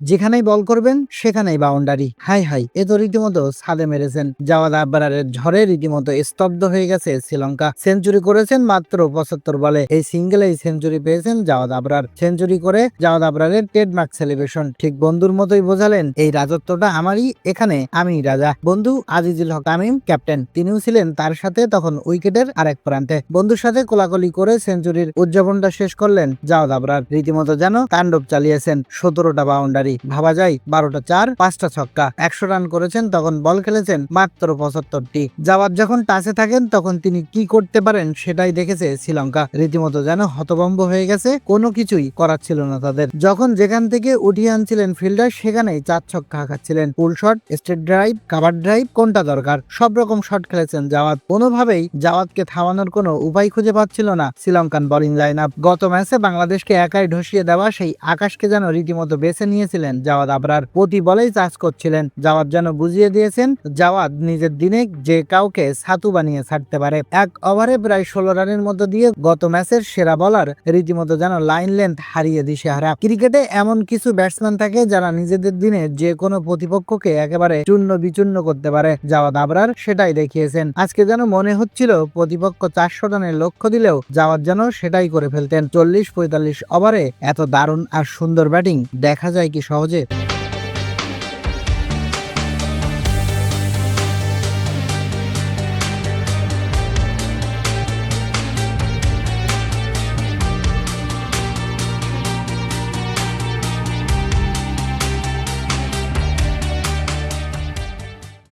যেখানেই বল করবেন, সেখানেই বাউন্ডারি। হাই হাই, এ তো রীতিমতো ছাদে মেরেছেন। জাওয়াদ আব্বারের ঝড়ে রীতিমতো স্তব্ধ হয়ে গেছে শ্রীলঙ্কা। সেঞ্চুরি করেছেন মাত্র পঁচাত্তর বলে। এই সিঙ্গেলেই সেঞ্চুরি পেয়েছেন জাওয়াদ আবরার সেঞ্চুরি করে জাওয়াদ আবরারের ট্রেডমার্ক সেলিব্রেশন। ঠিক বন্ধুর মতোই বোঝালেন, এই রাজত্বটা আমারই, এখানে আমি রাজা। বন্ধু আজিজুল হক তামিম, ক্যাপ্টেন। তিনিও ছিলেন তার সাথে তখন উইকেটের আরেক প্রান্তে। বন্ধুর সাথে কোলাকুলি করে সেঞ্চুরির উদযাপনটা শেষ করলেন জাওয়াদ আবরার রীতিমতো যেন তাণ্ডব চালিয়েছেন সতেরোটা বাউন্ডারি। ভাবা যায়, বারোটা চার, পাঁচটা ছক্কা। একশো রান করেছেন, তখন বল খেলেছেন মাত্র পঁচাত্তরটি। জাওয়াদ যখন টাচে থাকেন, তখন তিনি কি করতে পারেন সেটাই দেখেছে শ্রীলঙ্কা। রীতিমতো যেন হতভম্ব হয়ে গেছে, কোনো কিছুই করার ছিল না তাদের। যখন যেখান থেকে উঠিয়ে আনছিলেন ফিল্ডার, সেখানেই চার ছক্কা হাঁকাচ্ছিলেন pull shot, straight drive, cover drive, কোনটা দরকার? সব রকম শট খেলেছেন জাওয়াদ। কোনোভাবেই জাওয়াদকে থামানোর কোনো উপায় খুঁজে পাচ্ছিল না শ্রীলঙ্কান বোলিং লাইন আপ গত ম্যাচে বাংলাদেশকে একাই ঢসিয়ে দেওয়া সেই আকাশকে যেন রীতিমতো বেছে নিয়েছিলেন জাওয়াদ আবরার প্রতি বলেই চাষ করছিলেন। জাওয়াদ যেন বুঝিয়ে দিয়েছেন, জাওয়াদ নিজের দিনে যে কাউকে ছাতু বানিয়ে ছাড়তে পারে। এক ওভারে প্রায় ষোলো রানের মধ্য দিয়ে গত ম্যাচের সেরা বলার রীতিমতো যেন লাইন লেন্থ হারিয়ে দিশে হারা। ক্রিকেটে এমন কিছু ব্যাটসম্যান থাকে যারা নিজেদের দিনে যে কোনো প্রতিপক্ষকে একেবারে চূর্ণ বিচূর্ণ করতে পারে। জাওয়াদ আবরার সেটাই দেখিয়েছেন। আজকে যেন মনে হচ্ছিল প্রতিপক্ষ চারশো রানের লক্ষ্য দিলেও জাওয়াদ যেন সেটাই করে ফেলতেন। চল্লিশ পঁয়তাল্লিশ ওভারে এত দারুণ আর সুন্দর ব্যাটিং দেখা যায় কি সহজে